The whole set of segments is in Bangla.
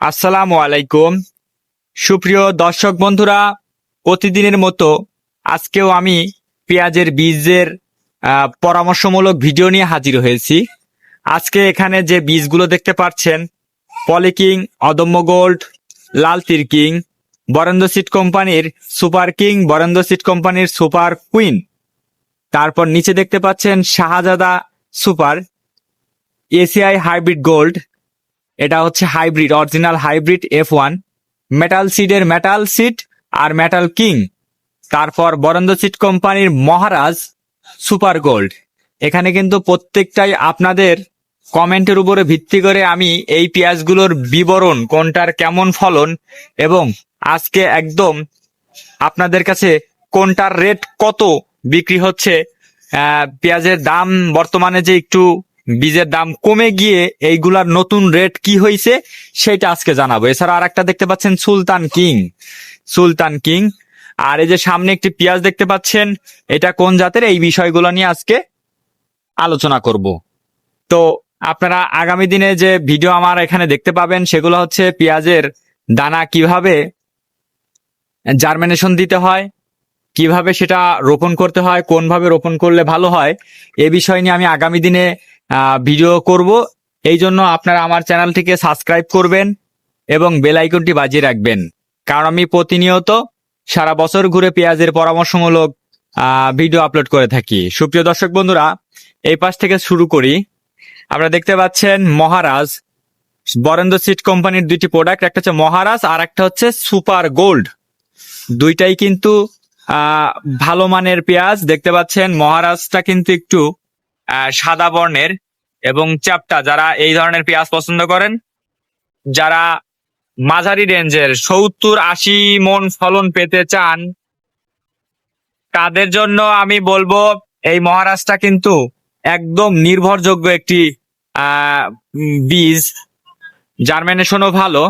আসসালামু আলাইকুম। সুপ্রিয় দর্শক বন্ধুরা প্রতিদিনের মতো আজকেও আমি পেঁয়াজের বীজের পরামর্শমূলক ভিডিও নিয়ে হাজির হয়েছি। আজকে এখানে যে বীজগুলো দেখতে পাচ্ছেন, পলিকিং, Adamya gold, Lal Teer king Barendra seed কোম্পানির সুপার কিং, বরেন্দ্র সিট কোম্পানির সুপার কুইন, তারপর নিচে দেখতে পাচ্ছেন Shahzada super, ACI hybrid gold এটা হচ্ছে hybrid, original hybrid F one metal সিডের metal seed আর মেটাল কিং তারপর বরেন্দ্র সিট কোম্পানির মহারাজ সুপার গোল্ড। এখানে কিন্তু প্রত্যেকটাই আপনাদের কমেন্টের উপরে ভিত্তি করে আমি এই পেঁয়াজগুলোর বিবরণ, কোনটার কেমন ফলন এবং আজকে একদম আপনাদের কাছে কোনটার রেট কত বিক্রি হচ্ছে পেঁয়াজের দাম বর্তমানে যে একটু বীজের দাম কমে গিয়ে এইগুলার নতুন রেট কি হয়েছে সেটা আজকে জানাব। এছাড়া আর একটা দেখতে পাচ্ছেন সুলতান কিং। সুলতান কিং। আর এই যে সামনে একটি পেঁয়াজ দেখতে পাচ্ছেন, এটা কোন জাতের? এই বিষয়গুলো নিয়ে আজকে আলোচনা করব। তো আপনারা আগামী দিনে যে ভিডিও আমার এখানে দেখতে পাবেন, সেগুলো হচ্ছে পেঁয়াজের দানা কীভাবে জার্মিনেশন দিতে হয়, কীভাবে সেটা রোপণ করতে হয়, কোনভাবে রোপণ করলে ভালো হয়, এ বিষয় নিয়ে আমি আগামী দিনে ভিডিও করব। এই জন্য আপনারা আমার চ্যানেলটিকে সাবস্ক্রাইব করবেন এবং বেল আইকনটি বাজিয়ে রাখবেন। কারণ আমি প্রতিনিয়ত সারা বছর ঘুরে পেঁয়াজের পরামর্শমূলক ভিডিও আপলোড করে থাকি। সুপ্রিয় দর্শক বন্ধুরা, এই পাশ থেকে শুরু করি। আপনারা দেখতে পাচ্ছেন মহারাজ, বরেন্দ্র সিট কোম্পানির দুইটি প্রোডাক্ট একটা হচ্ছে মহারাজ আর একটা হচ্ছে সুপার গোল্ড দুইটাই কিন্তু ভালো মানের পেঁয়াজ। দেখতে পাচ্ছেন মহারাজটা কিন্তু একটু সাদা বর্ণের এবং চ্যাপটা, যারা এই ধরনের পেঁয়াজ পছন্দ করেন, যারা মাঝারি রেঞ্জের সত্তর আশি মন ফলন পেতে চান, তাদের জন্য আমি বলব এই মহারাজটা কিন্তু একদম নির্ভরযোগ্য একটি বীজ। জার্মিনেশনও ভালো।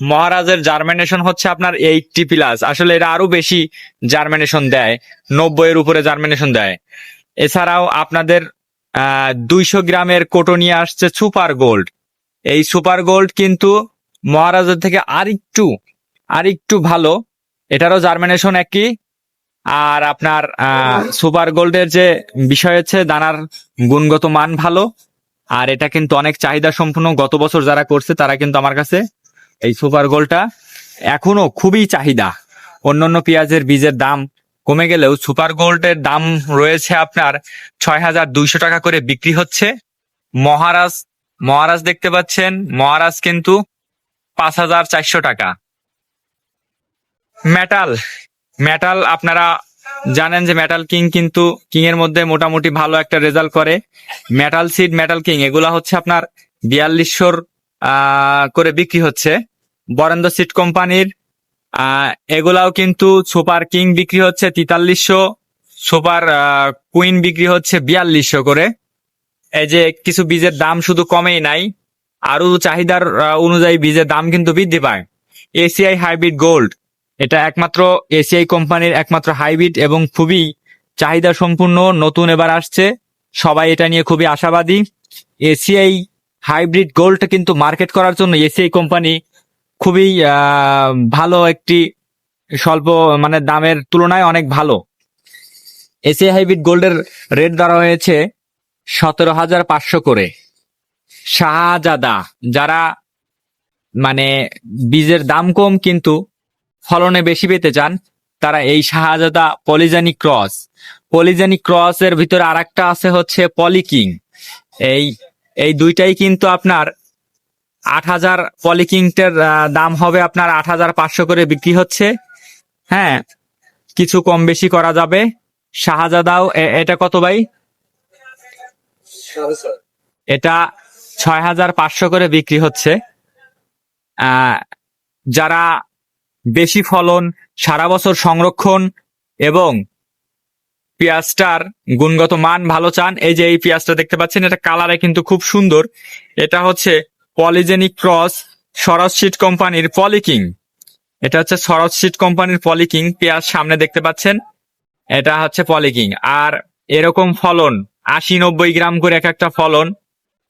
মহারাজের জার্মিনেশন হচ্ছে আপনার এইটটি প্লাস আসলে এটা আরও বেশি জার্মিনেশন দেয় নব্বই এর উপরে জার্মিনেশন দেয়। এছাড়াও আপনাদের দুইশো গ্রামের কোটো নিয়ে আসছে সুপার গোল্ড। এই সুপার গোল্ড কিন্তু মহারাজের থেকে আরেকটু আরেকটু ভালো। এটারও জার্মিনেশন একই। আর আপনার সুপার গোল্ডের যে বিষয় হচ্ছে, দানার গুণগত মান ভালো। আর এটা কিন্তু অনেক চাহিদা সম্পূর্ণ গত বছর যারা করছে, তারা কিন্তু আমার কাছে এই সুপার গোল্ডটা এখনও খুবই চাহিদা। অন্যান্য পেঁয়াজের বীজের দাম কমে গেলেও সুপার গোল্ডের দাম রয়েছে আপনার ছয় হাজার দুইশো টাকা করে বিক্রি হচ্ছে। মহারাজ মহারাজ দেখতে পাচ্ছেন, মহারাজ কিন্তু পাঁচ হাজার চারশো টাকা। মেটাল মেটাল আপনারা জানেন যে মেটাল কিং কিন্তু কিং এর মধ্যে মোটামুটি ভালো একটা রেজাল্ট করে। মেটাল সিড, মেটাল কিং, এগুলা হচ্ছে আপনার বিয়াল্লিশশোর করে বিক্রি হচ্ছে। বরেন্দ্র সিড কোম্পানির এগুলাও কিন্তু সুপার কিং বিক্রি হচ্ছে তেতাল্লিশশো, সুপার কুইন বিক্রি হচ্ছে বিয়াল্লিশশো করে। এই যে কিছু বীজের দাম শুধু কমেই নাই আরও চাহিদার অনুযায়ী বীজের দাম কিন্তু বৃদ্ধি পায়। এসিআই হাইব্রিড গোল্ড, এটা একমাত্র এসিআই কোম্পানির একমাত্র হাইব্রিড এবং খুবই চাহিদা সম্পূর্ণ নতুন এবার আসছে। সবাই এটা নিয়ে খুবই আশাবাদী। এসিআই হাইব্রিড গোল্ড কিন্তু মার্কেট করার জন্য এসিআই কোম্পানি খুবই ভালো একটি স্বল্প মানে দামের তুলনায় অনেক ভালো। এসিআই হাইব্রিড গোল্ডের রেট ধরা হয়েছে সতেরো হাজার পাঁচশো করে। শাহজাদা, যারা মানে বীজের দাম কম কিন্তু ফলনে বেশি পেতে চান, তারা এই শাহজাদা পলিজানি ক্রস। পলিজানি ক্রস এর ভিতরে আর আছে হচ্ছে পলিকিং। এই এই দুইটাই কিন্তু আপনার আট হাজার পলিকিংটার দাম হবে আপনার আট হাজার পাঁচশো করে বিক্রি হচ্ছে। হ্যাঁ কিছু কম বেশি করা যাবে। শাহজাদাও এটা কত ভাই? এটা ছয় হাজার পাঁচশো করে বিক্রি হচ্ছে। যারা বেশি ফলন সারা বছর সংরক্ষণ এবং পেঁয়াজটার গুণগত মান ভালো চান এই যে এই পেঁয়াজটা দেখতে পাচ্ছেন এটা কালারে কিন্তু খুব সুন্দর। এটা হচ্ছে পলিজেনিক ক্রস সরস শিট কোম্পানির পলিকিং। এটা হচ্ছে সরস শিট কোম্পানির পলিকিং, পেঁয়াজ সামনে দেখতে পাচ্ছেন। এটা হচ্ছে পলিকিং। আর এরকম ফলন, আশি নব্বই গ্রাম করে এক একটা ফলন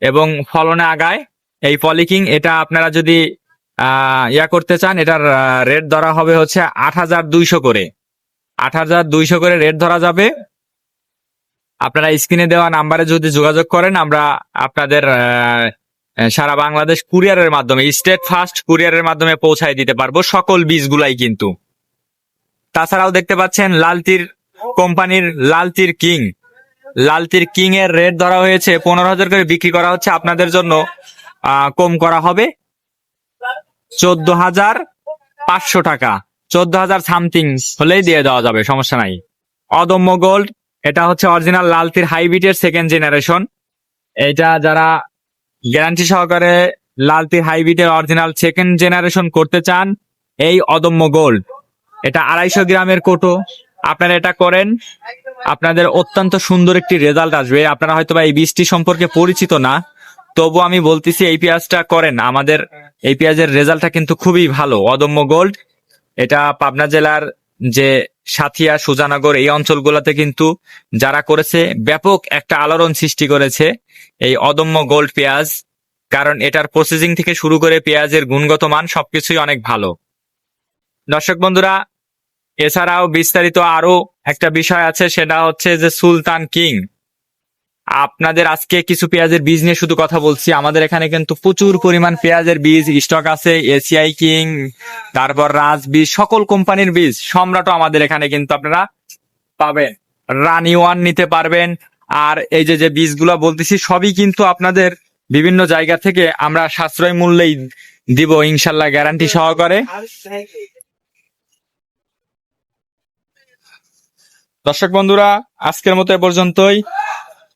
এবং ফলনে আগায় এই পলিকিং। এটা আপনারা যদি ইয়া করতে চান, এটার রেট ধরা হবে হচ্ছে আট হাজার দুইশো করে। আট হাজার দুইশো করে রেট ধরা যাবে। আপনারা স্ক্রিনে দেওয়া নাম্বারে যদি যোগাযোগ করেন, আমরা আপনাদের সারা বাংলাদেশ কুরিয়ারের মাধ্যমে, স্টেট ফাস্ট কুরিয়ারের মাধ্যমে পৌঁছায় দিতে পারব সকল বীজগুলাই কিন্তু। তাছাড়াও দেখতে পাচ্ছেন, লালতির কোম্পানির লালতির কিং। লালতির কিং এর রেট ধরা হয়েছে পনেরো হাজার করে, বিক্রি করা হচ্ছে আপনাদের জন্য কম করা হবে চোদ্দ হাজার পাঁচশো টাকা। চোদ্দ হাজার সামথিং হলেই দিয়ে দেওয়া যাবে, সমস্যা নাই। অদম্য গোল্ড এটা হচ্ছে অরিজিনাল লালতির হাইব্রিডের সেকেন্ড জেনারেশন এটা যারা গ্যারান্টি সহকারে লালতির হাইব্রিডের অরিজিনাল সেকেন্ড জেনারেশন করতে চান এই অদম্য গোল্ড এটা আড়াইশো গ্রামের কোটো। আপনারা এটা করেন, আপনাদের অত্যন্ত সুন্দর একটি রেজাল্ট আসবে। আপনারা হয়তো বা এই বীজটি সম্পর্কে পরিচিত না, তবু আমি বলতেছি এই পেঁয়াজটা করেন। আমাদের এই পেঁয়াজের রেজাল্টটা কিন্তু খুবই ভালো, অদম্য গোল্ড এটা পাবনা জেলার যে সাথিয়া, সুজানগর এই অঞ্চলগুলোতে কিন্তু যারা করেছে, ব্যাপক একটা আলোড়ন সৃষ্টি করেছে এই অদম্য গোল্ড পেঁয়াজ। কারণ এটার প্রসেসিং থেকে শুরু করে পেঁয়াজের গুণগত মান সবকিছুই অনেক ভালো। দর্শক বন্ধুরা, এছাড়াও বিস্তারিত আরও একটা বিষয় আছে, সেটা হচ্ছে যে সুলতান কিং। আপনাদের আজকে কিছু পেঁয়াজের বীজ নিয়ে শুধু কথা বলছি। আমাদের এখানে কিন্তু প্রচুর পরিমাণ পেঁয়াজের বীজ, স্টক আছে, এসিআই কিং, তারপর রাজ বীজ, সকল কোম্পানির বীজ, সম্রাটও আমাদের এখানে কিন্তু আপনারা পাবেন। রানি ওয়ান নিতে পারবেন। আর এই যে যে বীজগুলো বলতেছি, সবই কিন্তু আপনাদের বিভিন্ন জায়গা থেকে আমরা সাশ্রয় মূল্যেই দিব, ইনশাল্লাহ গ্যারান্টি সহকারে। দর্শক বন্ধুরা, আজকের মতো এ পর্যন্তই।